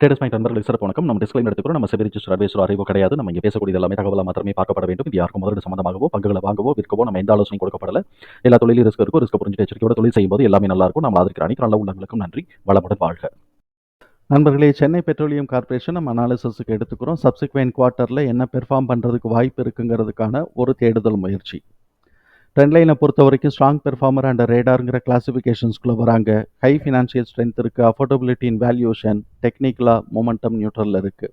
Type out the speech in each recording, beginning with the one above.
Traders point நண்பர்கள் சிறப்பு வணக்கம். நம்ம டிஸ்கிளைம் எடுத்துக்கிறோம் நம்ம செபி அட்வைசர் அறிவோ கிடையாது. நம்ம இங்கே பேசக்கூடிய எல்லாமே தகவலாக மாத்திரமே பார்க்கப்பட வேண்டும். இது யாருக்கும் முதலீடு சம்பந்தமாகவோ பங்குகளை வாங்கவோ விற்கவோ நம்ம எந்த ஆலோசனை கொடுக்கப்படல. எல்லா தொழிலும் ரிஸ்க் இருக்கும் ரிஸ்க் புரிஞ்சு எச்சரிக்கையோட தொழில் செய்யும்போது எல்லாமே நல்லா இருக்கும். நம்ம ஆதரிக்கிற அனைத்து நல்ல உள்ளங்களுக்கும் நன்றி. வளமுடன் வாழ்க. நண்பர்களே சென்னை பெட்ரோலியம் கார்ப்பரேஷன் நம்ம அனாலிசிஸுக்கு எடுத்துக்கிறோம். சப்சிக்வெண்ட் குவார்ட்டரில் என்ன பெர்ஃபார்ம் பண்ணுறதுக்கு வாய்ப்பு இருக்குங்கிறதுக்கான ஒரு தேடுதல் முயற்சி. ட்ரெண்ட் லைனை பொறுத்த வரைக்கும் ஸ்ட்ராங் பெர்ஃபார்மர் அண்ட் ரேடாருங்கிற கிளாசிஃபிகேஷன்ஸ்குள்ளே வராங்க. ஹை ஃபினான்ஷியல் ஸ்ட்ரென்த் இருக்குது அஃபோர்டபிலிட்டி இன் வேல்யூஷன் டெக்னிக்கலாக மொமெண்டம் நியூட்ரலில் இருக்குது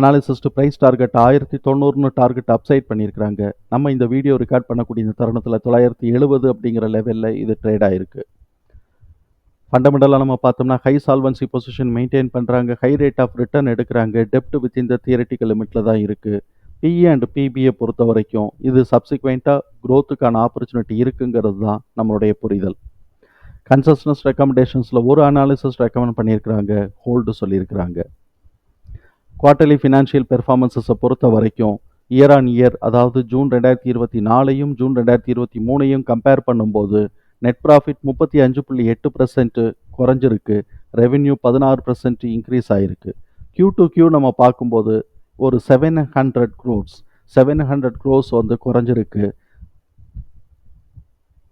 அனாலிசிஸ்ட் ப்ரைஸ் டார்கெட் ஆயிரத்தி தொண்ணூறுனு டார்கெட் அப்சைட் பண்ணியிருக்கிறாங்க. நம்ம இந்த வீடியோ ரெக்கார்ட் பண்ணக்கூடிய இந்த தருணத்தில் தொள்ளாயிரத்தி எழுபது அப்படிங்கிற லெவலில் இது ட்ரேட் ஆயிருக்கு. ஃபண்டமெண்டலாக நம்ம பார்த்தோம்னா ஹை சால்வன்சி பொசிஷன் மெயின்டைன் பண்ணுறாங்க ஹை ரேட் ஆஃப் ரிட்டர்ன் எடுக்கிறாங்க. டெப்ட் வித் இந்த தியரட்டிக்கல் லிமிட்டில் தான் இருக்குது பிஇ அண்ட் பிபியை பொறுத்த வரைக்கும் இது சப்சிக்வெண்ட்டாக க்ரோத்துக்கான ஆப்பர்ச்சுனிட்டி இருக்குங்கிறது தான் நம்மளுடைய புரிதல். கன்சஸ்டன்ஸ் ரெக்கமெண்டேஷன்ஸில் ஒரு அனாலிசிஸ் ரெக்கமெண்ட் பண்ணியிருக்கிறாங்க ஹோல்டு சொல்லியிருக்கிறாங்க. குவார்டர்லி ஃபினான்ஷியல் பெர்ஃபார்மன்ஸஸை பொறுத்த வரைக்கும் இயர் ஆன் இயர் அதாவது ஜூன் ரெண்டாயிரத்தி இருபத்தி நாலையும் ஜூன் ரெண்டாயிரத்தி இருபத்தி மூணையும் கம்பேர் பண்ணும்போது நெட் ப்ராஃபிட் முப்பத்தி அஞ்சு புள்ளி எட்டு பர்சன்ட்டு குறைஞ்சிருக்கு ரெவென்யூ பதினாறு பர்சன்ட் இன்க்ரீஸ் ஆகிருக்கு க்யூ டு க்யூ நம்ம பார்க்கும்போது ஒரு seven hundred crores seven hundred crores வந்து குறைஞ்சிருக்கு.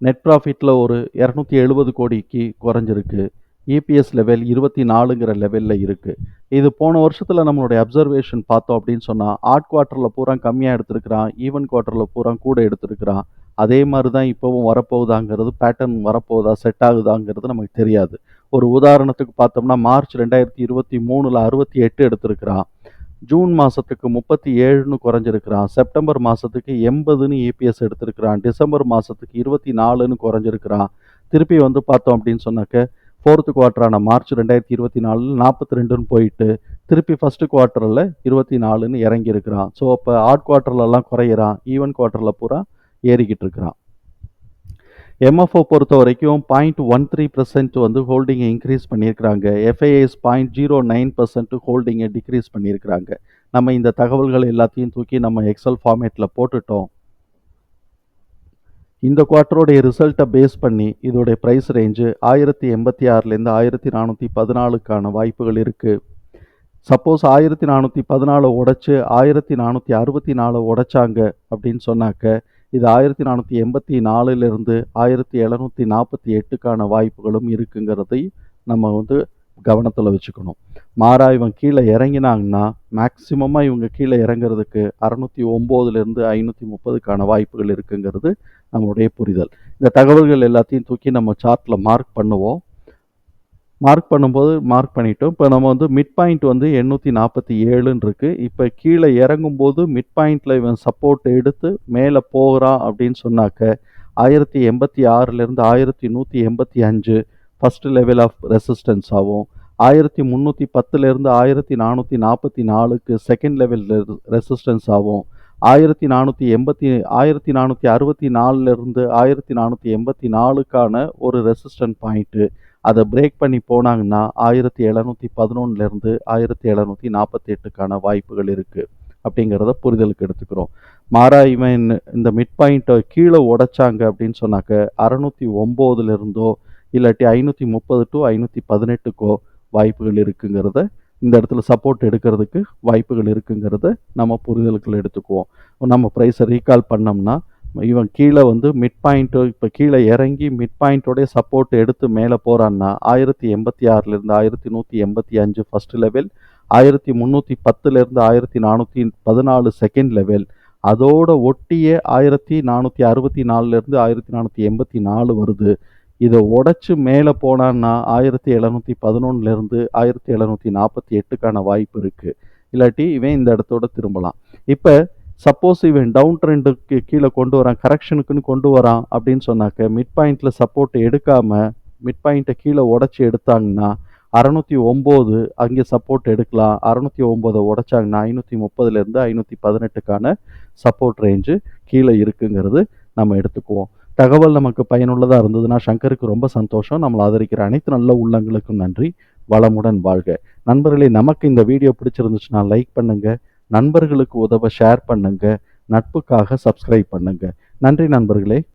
நெட் ப்ராஃபிட்டில் ஒரு இரநூத்தி எழுபது கோடிக்கு குறைஞ்சிருக்கு. இபிஎஸ் லெவல் இருபத்தி நாலுங்கிற லெவலில் இருக்குது இது போன வருஷத்தில் நம்மளுடைய அப்சர்வேஷன் பார்த்தோம் அப்படின்னு சொன்னால் ஆட் குவார்ட்டரில் பூரா கம்மியாக எடுத்திருக்கிறான் ஈவன் குவார்ட்டரில் பூரா கூட எடுத்திருக்கிறான். அதே மாதிரி தான் இப்போவும் வரப்போகுதாங்கிறது பேட்டர்ன் வரப்போகுதா செட் ஆகுதாங்கிறது நமக்கு தெரியாது. ஒரு உதாரணத்துக்கு பார்த்தோம்னா மார்ச் ரெண்டாயிரத்தி இருபத்தி மூணில் அறுபத்தி எட்டு எடுத்திருக்கிறான். ஜூன் மாதத்துக்கு முப்பத்தி ஏழுன்னு குறைஞ்சிருக்கிறான் செப்டம்பர் மாதத்துக்கு எண்பதுன்னு இபிஎஸ் எடுத்திருக்கிறான் டிசம்பர் மாதத்துக்கு இருபத்தி நாலுன்னு குறைஞ்சிருக்கிறான் திருப்பி வந்து பார்த்தோம் அப்படின்னு சொன்னாக்க ஃபோர்த்து குவார்ட்டரான மார்ச் ரெண்டாயிரத்தி இருபத்தி நாலில் நாற்பத்தி ரெண்டுன்னு போயிட்டு திருப்பி ஃபஸ்ட்டு குவார்ட்டரில் இருபத்தி நாலுன்னு இறங்கியிருக்கிறான் ஸோ அப்போ ஆட் குவார்ட்டர்லலாம் குறையிறான் ஈவன் குவார்ட்டரில் பூரா ஏறிக்கிட்டு இருக்கிறான் எம்எஃப்ஓ பொறுத்த வரைக்கும் பாயிண்ட் ஒன் த்ரீ பர்சன்ட் வந்து ஹோல்டிங்கை இன்க்ரீஸ் பண்ணியிருக்கிறாங்க. FIs point zero nine percent ஹோல்டிங்கை decrease பண்ணியிருக்கிறாங்க. நம்ம இந்த தகவல்கள் எல்லாத்தையும் தூக்கி நம்ம எக்ஸல் ஃபார்மேட்டில் போட்டுட்டோம். இந்த குவார்ட்டருடைய ரிசல்ட்டை பேஸ் பண்ணி இதோடைய ப்ரைஸ் ரேஞ்சு ஆயிரத்தி எண்பத்தி ஆறுலேருந்து ஆயிரத்தி நானூற்றி பதினாலுக்கான வாய்ப்புகள் இருக்குது சப்போஸ் ஆயிரத்தி நானூற்றி பதினாலு உடச்சி ஆயிரத்தி நானூற்றி அறுபத்தி நாலு உடைச்சாங்க அப்படின்னு சொன்னாக்க இது ஆயிரத்தி நானூற்றி எண்பத்தி நாலுலேருந்து ஆயிரத்தி எழுநூற்றி நாற்பத்தி எட்டுக்கான வாய்ப்புகளும் இருக்குங்கிறதை நம்ம வந்து கவனத்தில் வச்சுக்கணும். மாறா இவங்க கீழே இறங்கினாங்கன்னா மேக்சிமமாக இவங்க கீழே இறங்குறதுக்கு அறநூற்றி ஒம்போதுலேருந்து ஐநூற்றி முப்பதுக்கான வாய்ப்புகள் இருக்குங்கிறது நம்மளுடைய புரிதல். இந்த தகவல்கள் எல்லாத்தையும் தூக்கி நம்ம சார்ட்டில் மார்க் பண்ணுவோம். மார்க் பண்ணும்போது மார்க் பண்ணிட்டோம். இப்போ நம்ம வந்து மிட் பாயிண்ட் வந்து எண்ணூற்றி நாற்பத்தி ஏழுன்னு இருக்குது இப்போ கீழே இறங்கும்போது மிட் பாயிண்டில் இவன் சப்போர்ட் எடுத்து மேலே போகிறான் அப்படின்னு சொன்னாக்க ஆயிரத்தி எண்பத்தி ஆறுலேருந்து ஆயிரத்தி நூற்றி எண்பத்தி அஞ்சு ஃபஸ்ட்டு லெவல் ஆஃப் ரெசிஸ்டன்ஸ் ஆகும். ஆயிரத்தி முந்நூற்றி பத்துலேருந்து ஆயிரத்தி நானூற்றி நாற்பத்தி நாலுக்கு செகண்ட் லெவல் ரெசிஸ்டன்ஸ் ஆகும். ஆயிரத்தி நானூற்றி எண்பத்தி ஆயிரத்தி நானூற்றி அறுபத்தி நாலுலேருந்து ஆயிரத்தி நானூற்றி எண்பத்தி நாலுக்கான ஒரு ரெசிஸ்டன்ட் பாயிண்ட்டு அதை பிரேக் பண்ணி போனாங்கன்னா ஆயிரத்தி எழுநூற்றி பதினொன்னுலேருந்து ஆயிரத்தி எழுநூற்றி நாற்பத்தி எட்டுக்கான வாய்ப்புகள் இருக்குது அப்படிங்கிறத புரிதலுக்கு எடுத்துக்கிறோம். மாறா இவன் இந்த மிட் பாயிண்ட்டை கீழே உடைச்சாங்க அப்படின்னு சொன்னாக்க அறநூற்றி ஒம்போதுலேருந்தோ இல்லாட்டி ஐநூற்றி முப்பது டு ஐநூற்றி பதினெட்டுக்கோ வாய்ப்புகள் இருக்குங்கிறத இந்த இடத்துல சப்போர்ட் எடுக்கிறதுக்கு வாய்ப்புகள் இருக்குங்கிறத நம்ம புரிதலுக்குள்ள எடுத்துக்குவோம். நம்ம ப்ரைஸை ரீகால் பண்ணோம்னா இவன் கீழே வந்து மிட் பாயிண்ட்டு இப்போ கீழே இறங்கி மிட் பாயிண்ட்டோடைய சப்போர்ட் எடுத்து மேலே போகிறான்னா ஆயிரத்தி எண்பத்தி ஆறுலேருந்து ஆயிரத்தி நூற்றி எண்பத்தி அஞ்சு ஃபஸ்ட் லெவல் ஆயிரத்தி முந்நூற்றி பத்துலேருந்து ஆயிரத்தி நானூற்றி பதினாலு செகண்ட் லெவல் அதோட ஒட்டியே ஆயிரத்தி நானூற்றி அறுபத்தி நாலுலேருந்து ஆயிரத்தி நானூற்றி எண்பத்தி நாலு வருது. இதை உடச்சி மேலே போனான்னா ஆயிரத்தி எழுநூற்றி பதினொன்னுலேருந்து ஆயிரத்தி எழுநூற்றி நாற்பத்தி எட்டுக்கான வாய்ப்பு இருக்குது இல்லாட்டி இவன் இந்த இடத்தோட திரும்பலாம். இப்போ சப்போஸ் இவன் டவுன் ட்ரெண்டுக்கு கீழே கொண்டு வரான் கரெக்ஷனுக்குன்னு கொண்டு வரான் அப்படின்னு சொன்னாக்க மிட் பாயிண்டில் சப்போர்ட் எடுக்காமல் மிட் பாயிண்ட்டை கீழே உடச்சி எடுத்தாங்கன்னா அறநூற்றி ஒம்பது அங்கே சப்போர்ட் எடுக்கலாம். அறநூற்றி ஒம்போதை உடைச்சாங்கன்னா ஐநூற்றி முப்பதுலேருந்து ஐநூற்றி பதினெட்டுக்கான சப்போர்ட் ரேஞ்சு கீழே இருக்குங்கிறது நம்ம எடுத்துக்குவோம். தகவல் நமக்கு பயனுள்ளதாக இருந்ததுன்னா சங்கருக்கு ரொம்ப சந்தோஷம். நம்மளை ஆதரிக்கிற அனைத்து நல்ல உள்ளங்களுக்கும் நன்றி. வளமுடன் வாழ்க. நண்பர்களே நமக்கு இந்த வீடியோ பிடிச்சிருந்துச்சுன்னா லைக் பண்ணுங்கள் நண்பர்களுக்கு உதவ ஷேர் பண்ணுங்க. நட்புக்காக சப்ஸ்கிரைப் பண்ணுங்க. நன்றி நண்பர்களே.